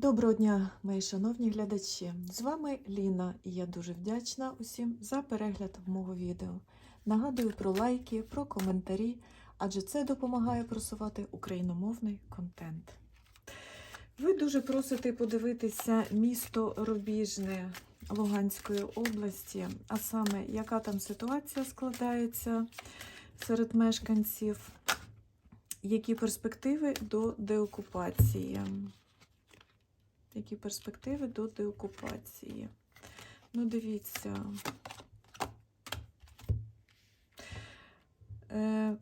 Доброго дня, мої шановні глядачі! З вами Ліна, і я дуже вдячна усім за перегляд мого відео. Нагадую про лайки, про коментарі, адже це допомагає просувати україномовний контент. Ви дуже просите подивитися місто Рубіжне Луганської області, а саме, яка там ситуація складається серед мешканців, які перспективи до деокупації. Які перспективи до деокупації? Ну, дивіться. Е,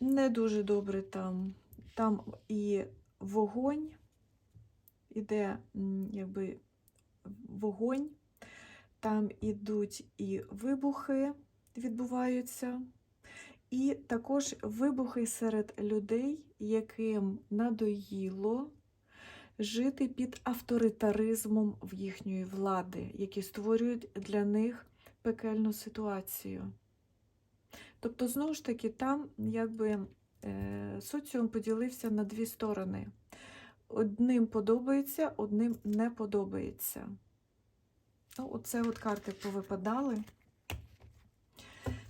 не дуже добре там. Там і вогонь, іде якби вогонь, там ідуть і вибухи відбуваються, і також вибухи серед людей, яким надоїло жити під авторитаризмом в їхньої влади, які створюють для них пекельну ситуацію. Тобто, знову ж таки, там якби е, соціум поділився на дві сторони. Одним подобається, одним не подобається. Ну, Оце от карти повипадали.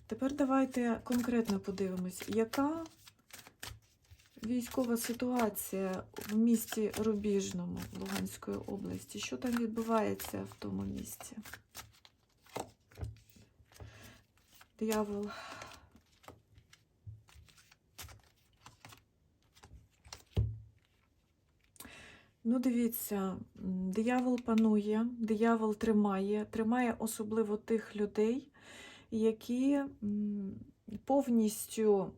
Тепер давайте конкретно подивимось, яка військова ситуація в місті Рубіжному Луганської області. Що там відбувається в тому місті? Диявол. Ну, дивіться, диявол панує, диявол тримає, тримає особливо тих людей, які повністю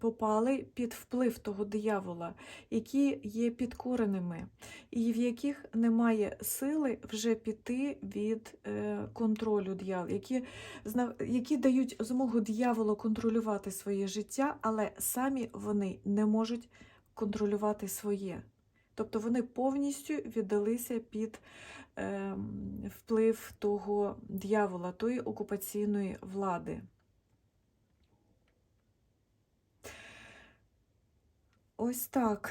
попали під вплив того диявола, які є підкореними, і в яких немає сили вже піти від е, контролю диявола, які, які дають змогу дияволу контролювати своє життя, але самі вони не можуть контролювати своє. Тобто вони повністю віддалися під е, вплив того диявола, тої окупаційної влади. Ось так.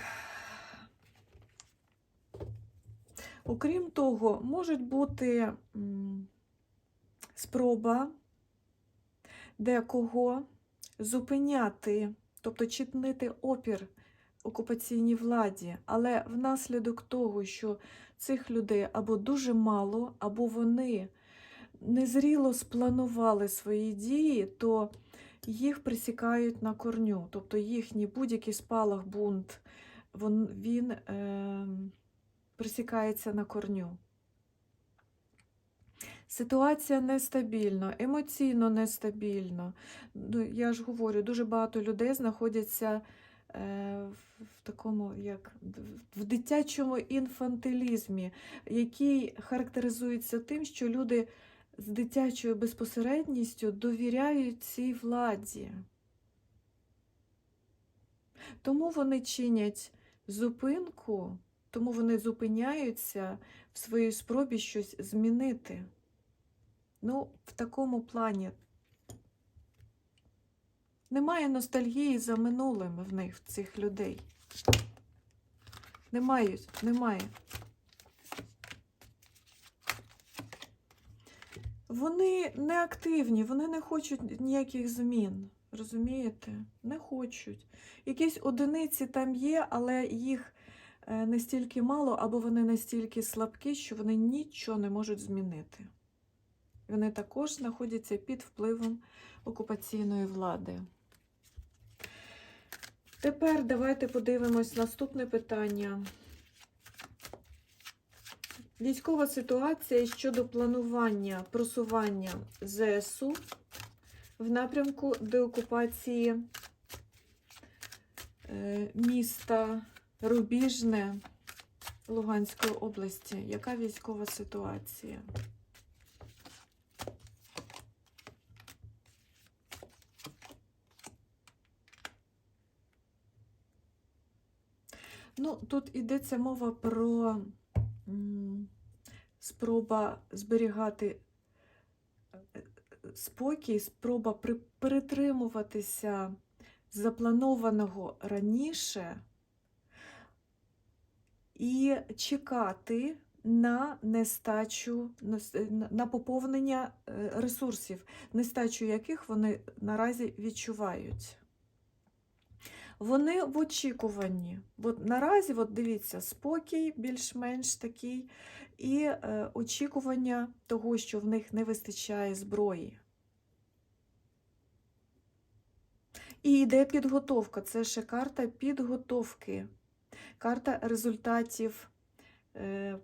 Окрім того, можуть бути спроба декого зупиняти, тобто чинити опір окупаційній владі, але внаслідок того, що цих людей або дуже мало, або вони незріло спланували свої дії, то їх присікають на корню. Тобто їхній будь-який спалах, бунт, він, він е, присікається на корню. Ситуація нестабільна, емоційно нестабільна. Ну, я ж говорю, дуже багато людей знаходяться е, в такому, як в дитячому інфантилізмі, який характеризується тим, що люди з дитячою безпосередністю довіряють цій владі. Тому вони чинять зупинку, тому вони зупиняються в своїй спробі щось змінити. Ну, в такому плані. Немає ностальгії за минулим в них, в цих людей. Немає, немає. Вони не активні, вони не хочуть ніяких змін. Розумієте? Не хочуть. Якісь одиниці там є, але їх е, настільки мало, або вони настільки слабкі, що вони нічого не можуть змінити. Вони також знаходяться під впливом окупаційної влади. Тепер давайте подивимось наступне питання. Військова ситуація щодо планування просування ЗСУ в напрямку деокупації е, міста Рубіжне Луганської області. Яка військова ситуація? Ну, тут йдеться мова про спроба зберігати е, спокій, спроба перетримуватися запланованого раніше і чекати на нестачу, на на поповнення е, ресурсів, нестачу яких вони наразі відчувають. Вони в очікуванні. От наразі, от дивіться, спокій більш-менш такий, і е, очікування того, що в них не вистачає зброї. І йде підготовка. Це ще карта підготовки, карта результатів е,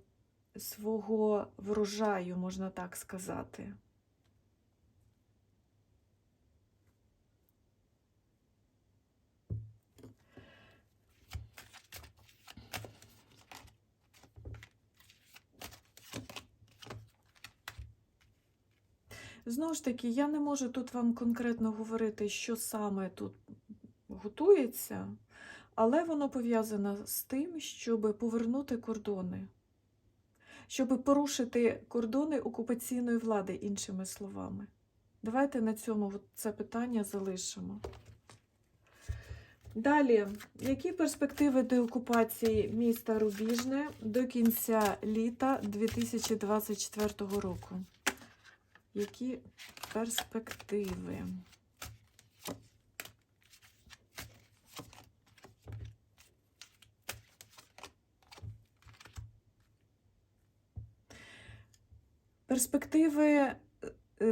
свого врожаю, можна так сказати. Знову ж таки, я не можу тут вам конкретно говорити, що саме тут готується, але воно пов'язано з тим, щоб повернути кордони, щоб порушити кордони окупаційної влади, іншими словами. Давайте на цьому це питання залишимо. Далі, які перспективи деокупації міста Рубіжне до кінця літа 2024 року? Які перспективи? Перспективи е,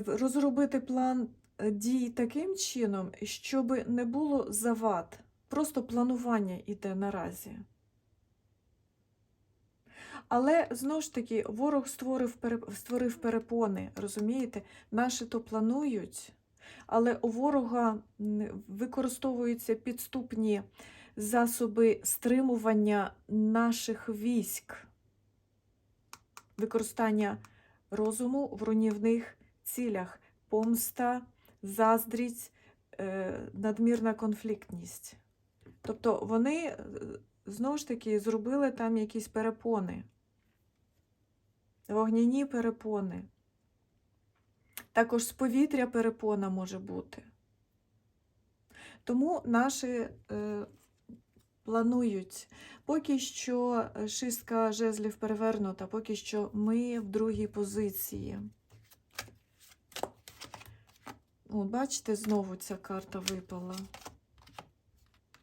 розробити план е, дій таким чином, щоб не було завад. Просто планування йде наразі. Але знову ж таки, ворог створив, створив перепони, розумієте? Наші то планують, але у ворога використовуються підступні засоби стримування наших військ, використання розуму в руйнівних цілях, помста, заздрість, е, надмірна конфліктність. Тобто вони е, знову ж таки зробили там якісь перепони, вогняні перепони. Також з повітря перепона може бути. Тому наші е, планують. Поки що е, шістка жезлів перевернута, поки що ми в другій позиції. От, бачите, знову ця карта випала.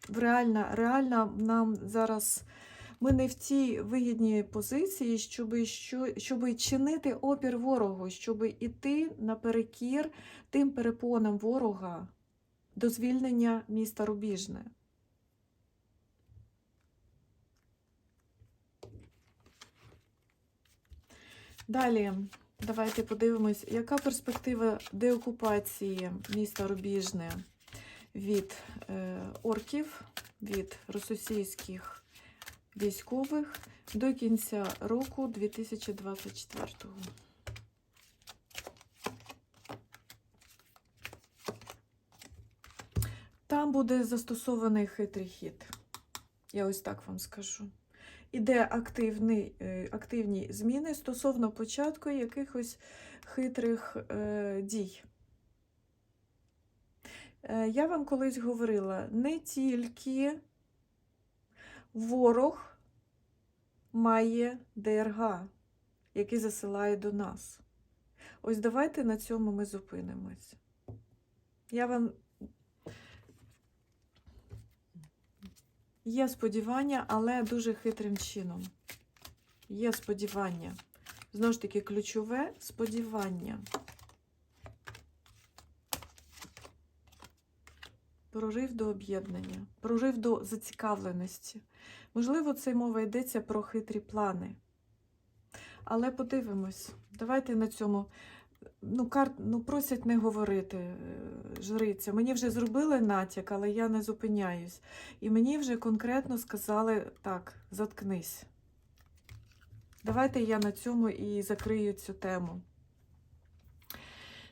Реально, реально нам зараз ми не в тій вигідній позиції, щоб, що, щоб чинити опір ворогу, щоб іти наперекір тим перепонам ворога до звільнення міста Рубіжне. Далі, давайте подивимось, яка перспектива деокупації міста Рубіжне від е, орків, від російських військових до кінця року 2024. Там буде застосований хитрий хід. Я ось так вам скажу. Іде активний, е, активні зміни стосовно початку якихось хитрих е, дій. Е, Я вам колись говорила, не тільки ворог має ДРГ, який засилає до нас. Ось давайте на цьому ми зупинимось. Я вам Є сподівання, але дуже хитрим чином. Є сподівання. Знову ж таки, ключове сподівання. Прорив до об'єднання, прорив до зацікавленості. Можливо, це мова йдеться про хитрі плани. Але подивимось. Давайте на цьому. Ну, карт, ну, просять не говорити, е, жриця. Мені вже зробили натяк, але я не зупиняюсь. І мені вже конкретно сказали так, заткнись. Давайте я на цьому і закрию цю тему.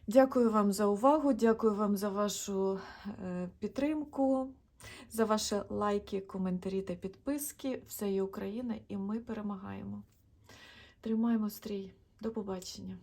Дякую вам за увагу, дякую вам за вашу е, підтримку, за ваші лайки, коментарі та підписки. Все є Україна, і ми перемагаємо. Тримаємо стрій. До побачення.